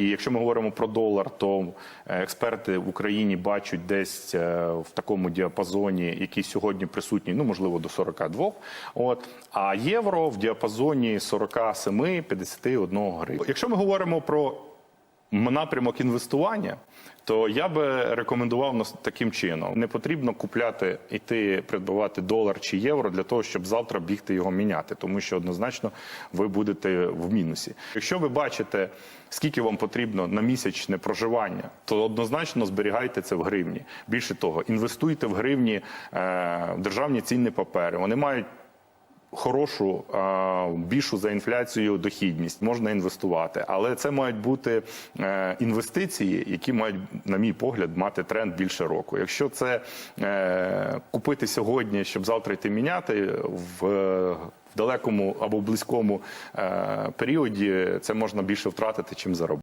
І якщо ми говоримо про долар, то е, експерти в Україні бачать десь е, в такому діапазоні, який сьогодні присутній, ну можливо до 42. От а євро в діапазоні 47-51 гривень. Якщо ми говоримо про напрямок інвестування, то я би рекомендував таким чином: не потрібно купляти іти придбавати долар чи євро для того, щоб завтра бігти його міняти, тому що однозначно ви будете в мінусі. Якщо ви бачите, скільки вам потрібно на місячне проживання, то однозначно зберігайте це в гривні. Більше того, інвестуйте в гривні е, державні цінні папери. Вони мають хорошу, е, більшу за інфляцію дохідність, можна інвестувати, але це мають бути е, інвестиції, які мають, на мій погляд, мати тренд більше року. Якщо це е, купити сьогодні, щоб завтра йти міняти в. В далекому або близькому е, періоді це можна більше втратити, чим заробити.